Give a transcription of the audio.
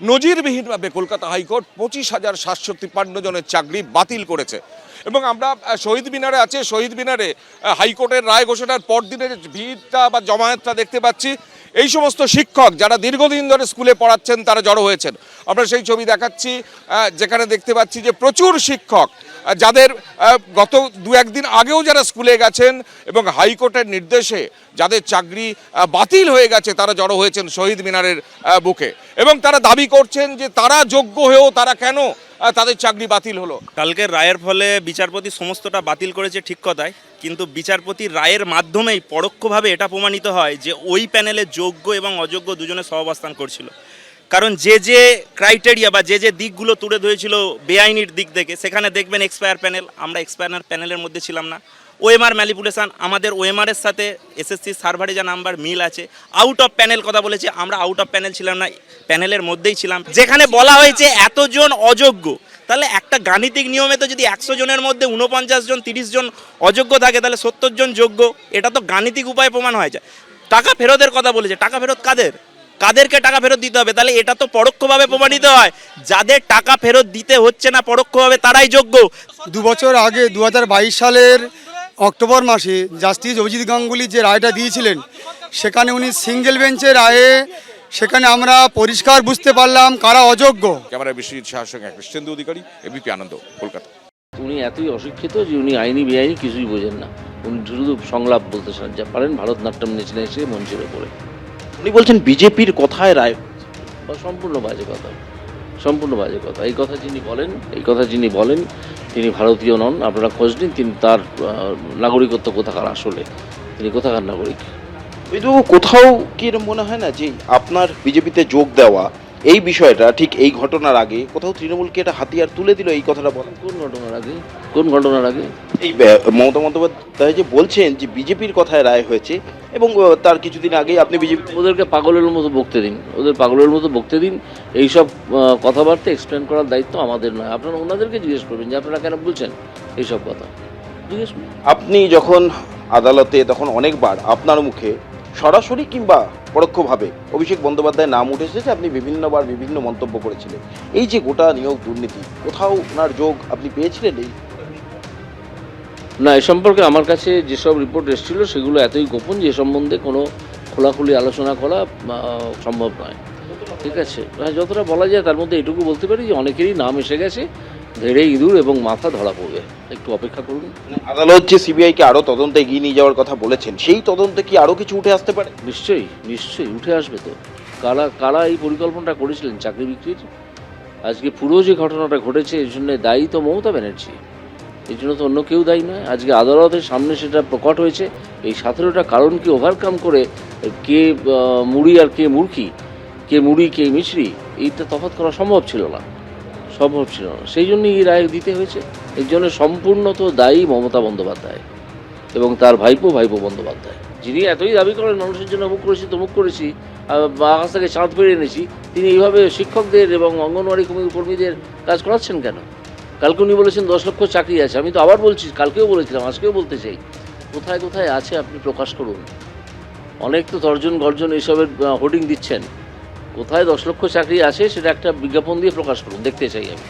নজিরবিহীনভাবে Kolkata high court পঁচিশ হাজার সাতশো তিপ্পান্ন জনের চাকরি বাতিল করেছে। এবং আমরা শহীদ মিনারে আছে। শহীদ মিনারে হাইকোর্টের রায় ঘোষণার পর দিনে ভিড়টা বা জমায়েতটা দেখতে পাচ্ছি। এই সমস্ত শিক্ষক যারা দীর্ঘদিন ধরে স্কুলে পড়াচ্ছেন, তারা জড়ো হয়েছেন। আমরা সেই ছবি দেখাচ্ছি যেখানে দেখতে পাচ্ছি যে প্রচুর শিক্ষক যাদের গত দু একদিন আগেও যারা স্কুলে গেছেন এবং হাইকোর্টের নির্দেশে যাদের চাকরি বাতিল হয়ে গেছে, তারা জড়ো হয়েছেন শহীদ মিনারের বুকে। এবং তারা দাবি করছেন যে তারা যোগ্য হয়েও তারা কেন তাদের চাকরি বাতিল হলো। কালকের রায়ের ফলে বিচারপতি সমস্তটা বাতিল করেছে ঠিক কথাই, কিন্তু বিচারপতি রায়ের মাধ্যমেই পরোক্ষভাবে এটা প্রমাণিত হয় যে ওই প্যানেলে যোগ্য এবং অযোগ্য দুজনে সহাবস্থান করছিল। কারণ যে যে ক্রাইটেরিয়া বা যে যে দিকগুলো তুলে ধরেছিল বেআইনির দিক থেকে, সেখানে দেখবেন এক্সপায়ার প্যানেল আমরা এক্সপায়ার প্যানেলের মধ্যে ছিলাম না। ওএমআর ম্যালিপুলেশান আমাদের ওএমআর এর সাথে এসএসসি সার্ভারে যা নাম্বার মিল আছে আউট অফ প্যানেল কথা বলেছে, আমরা আউট অফ প্যানেল ছিলাম না প্যানেলের মধ্যেই ছিলাম। যেখানে বলা হয়েছে এতজন অযোগ্য, তাহলে একটা গাণিতিক নিয়মে তো যদি একশো জনের মধ্যে উনপঞ্চাশ জন, তিরিশ জন অযোগ্য থাকে, তাহলে সত্তর জন যোগ্য, এটা তো গাণিতিক উপায়ে প্রমাণ হয়ে যায়। টাকা ফেরতের কথা বলেছে, টাকা ফেরত কাদের? কাদেরকে টাকা ফেরত দিতে হবে? তাহলে এটা তো পরোক্ষভাবে প্রমাণিত হয়। যাদের টাকা ফেরত দিতে হচ্ছে না পরোক্ষভাবে তারাই যোগ্য। দু বছর আগে দু হাজার বাইশ সালের অক্টোবর মাসে জাস্টিস অভিজিৎ গাঙ্গুলি যে রায়টা দিয়েছিলেন সেখানে উনি সিঙ্গেল বেঞ্চের রায়ে সেখানে আমরা পরিষ্কার বুঝতে পারলাম কারা অযোগ্য। ক্যামেরা বিশ্বজিৎ শাহের সঙ্গে কৃষ্ণেন্দু অধিকারী এবিপি আনন্দ কলকাতা। উনি এতই অশিক্ষিত যে উনি আইনি বেআইনি কিছুই বোঝেন না। উনি শুধু সংলাপ বলতে চান যা পারেন ভারতনাট্যম নেচে নেচে মঞ্চের ওপরে। উনি বলছেন বিজেপির কথায় রায় সম্পূর্ণ বাজে কথা। সম্পূর্ণ বাজে কথা। এই কথা যিনি বলেন, এই কথা যিনি বলেন, তিনি ভারতীয় নন। আপনারা খোঁজ নিন, তিনি তার নাগরিকত্ব কোথাকার আসলে। তিনি কোথাকার নাগরিক? বিধু কোথাও কি মনে হয় না যে আপনার বিজেপিতে যোগ দেওয়া এই বিষয়টা ঠিক এই ঘটনার আগে কোথাও তৃণমূলকে এটা হাতিয়ার তুলে দিল এই কথাটা বলেন কোন ঘটনার আগে? কোন ঘটনার আগে? এই মমতা বন্দ্যোপাধ্যায় যে বলছেন যে বিজেপির কথায় রায় হয়েছে এবং তার কিছুদিন আগেই আপনি বিজেপি ওদেরকে পাগলের মতো বকতে দিন। ওদের পাগলের মতো বকতে দিন। এইসব কথাবার্তা এক্সপ্লেন করার দায়িত্ব আমাদের নয়। আপনারা ওনাদেরকে জিজ্ঞেস করবেন যে আপনারা কেন বলছেন এইসব কথা। জিজ্ঞেস আপনি যখন আদালতে তখন অনেকবার আপনার মুখে সরাসরি কিংবা পরোক্ষভাবে অভিষেক বন্দ্যোপাধ্যায়ের নাম উঠে এসেছে, আপনি বিভিন্নবার বিভিন্ন মন্তব্য করেছিলেন। এই যে গোটা নিয়োগ দুর্নীতি, কোথাও ওনার যোগ আপনি পেয়েছিলেন এই? না, এ সম্পর্কে আমার কাছে যেসব রিপোর্ট এসেছিল সেগুলো এতই গোপন যে সম্বন্ধে কোনো খোলাখুলি আলোচনা করা সম্ভব নয়। ঠিক আছে? হ্যাঁ যতটা বলা যায় তার মধ্যে এটুকু বলতে পারি যে অনেকেরই নাম এসে গেছে। ধেড়ে ইঁদুর এবং মাথা ধরা পড়বে। একটু অপেক্ষা করুন। আদালত যে সিবিআইকে আরও তদন্তে এগিয়ে নিয়ে যাওয়ার কথা বলেছেন সেই তদন্তে কি আরও কিছু উঠে আসতে পারে? নিশ্চয়ই নিশ্চয়ই উঠে আসবে তো। কারা কারা এই পরিকল্পনাটা করেছিলেন চাকরি বিক্রির? আজকে পুরো যে ঘটনাটা ঘটেছে এর জন্য দায়ী তো মমতা ব্যানার্জি। এর জন্য তো অন্য কেউ দায়ী নয়। আজকে আদালতের সামনে সেটা প্রকট হয়েছে। এই সতেরোটা কারণকে ওভারকাম করে কে মুড়ি আর কে মুরকি কে মুড়ি কে মিছরি? এইটা তফাৎ করা সম্ভব ছিল না। সম্ভব ছিল না। সেই জন্যই এই রায় দিতে হয়েছে। এর জন্য সম্পূর্ণ তো দায়ী মমতা বন্দ্যোপাধ্যায় এবং তার ভাইপো ভাইপো বন্দ্যোপাধ্যায়। যিনি এতই দাবি করেন, মানুষের জন্য অমুক করেছি তমুক করেছি আকাশ থেকে চাঁদ পেরে এনেছি, তিনি এইভাবে শিক্ষকদের এবং অঙ্গনওয়াড়ি কর্মী- কর্মীদের কাজ করাচ্ছেন কেন? কালকে উনি বলেছেন, দশ লক্ষ চাকরি আছে। আমি তো আবার বলছি, কালকেও বলেছিলাম, আজকেও বলতে চাই। কোথায় কোথায় আছে, আপনি প্রকাশ করুন। অনেক তো তর্জন গর্জন এইসবের হোর্ডিং দিচ্ছেন। কোথায় দশ লক্ষ চাকরি আছে সেটা একটা বিজ্ঞাপন দিয়ে প্রকাশ করুন দেখতে চাই আমি।